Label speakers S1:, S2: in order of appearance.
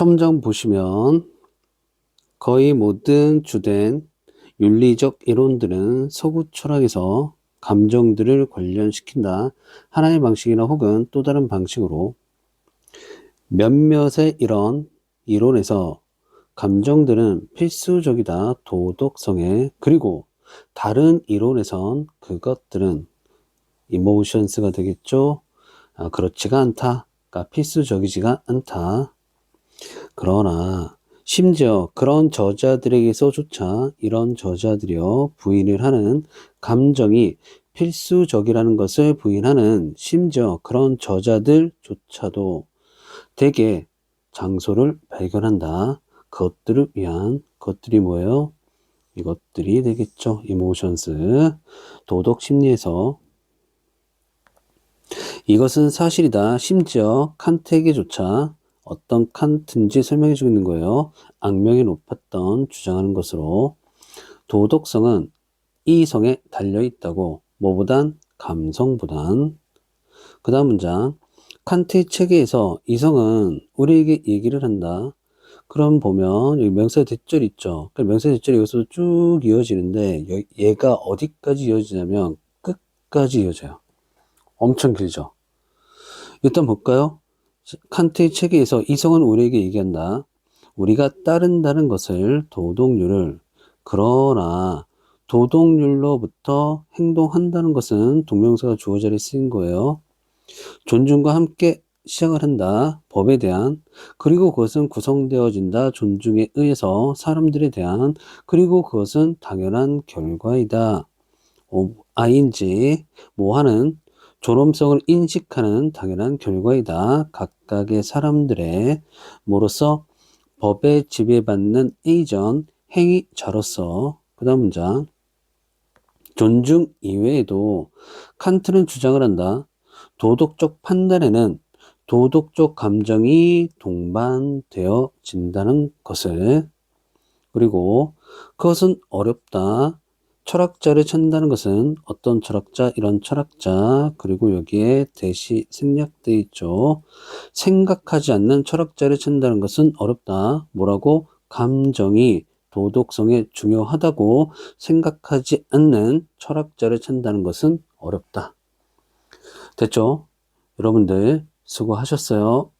S1: 첨정 보시면 거의 모든 주된 윤리적 이론들은 서구 철학에서 감정들을 관련시킨다. 하나의 방식이나 혹은 또 다른 방식으로 몇몇의 이런 이론에서 감정들은 필수적이다. 도덕성에 그리고 다른 이론에선 그것들은 이모션스가 되겠죠. 아, 그렇지가 않다. 그러니까 필수적이지가 않다. 그러나 심지어 그런 저자들에게서조차 이런 저자들이여 부인을 하는 감정이 필수적이라는 것을 부인하는 심지어 그런 저자들조차도 대개 장소를 발견한다. 그것들을 위한 것들이 뭐예요? 이것들이 되겠죠. 이모션스. 도덕 심리에서 이것은 사실이다. 심지어 칸트에게조차 어떤 칸트인지 설명해 주고 있는 거예요. 악명이 높았던 주장하는 것으로 도덕성은 이성에 달려 있다고 뭐보단 감성보단 그 다음 문장 칸트의 체계에서 이성은 우리에게 얘기를 한다. 그럼 보면 여기 명사 대절 있죠. 그 명사 대절이 여기서 쭉 이어지는데 여- 얘가 어디까지 이어지냐면 끝까지 이어져요. 엄청 길죠. 일단 볼까요? 칸트의 체계에서 이성은 우리에게 얘기한다. 우리가 따른다는 것을 도덕률을 그러나 도덕률로부터 행동한다는 것은 동명사가 주어 자리에 쓰인 거예요. 존중과 함께 시작을 한다. 법에 대한 그리고 그것은 구성되어진다. 존중에 의해서 사람들에 대한 그리고 그것은 당연한 결과이다. 오, ing 뭐 하는 존엄성을 인식하는 당연한 결과이다. 각각의 사람들의 뭐로서 법에 지배받는 에이전 행위자로서 그 다음 문장 존중 이외에도 칸트는 주장을 한다. 도덕적 판단에는 도덕적 감정이 동반되어진다는 것을 그리고 그것은 어렵다. 철학자를 찾는다는 것은 어떤 철학자, 이런 철학자, 그리고 여기에 대시 생략되어 있죠. 생각하지 않는 철학자를 찾는다는 것은 어렵다. 뭐라고? 감정이 도덕성에 중요하다고 생각하지 않는 철학자를 찾는다는 것은 어렵다. 됐죠? 여러분들 수고하셨어요.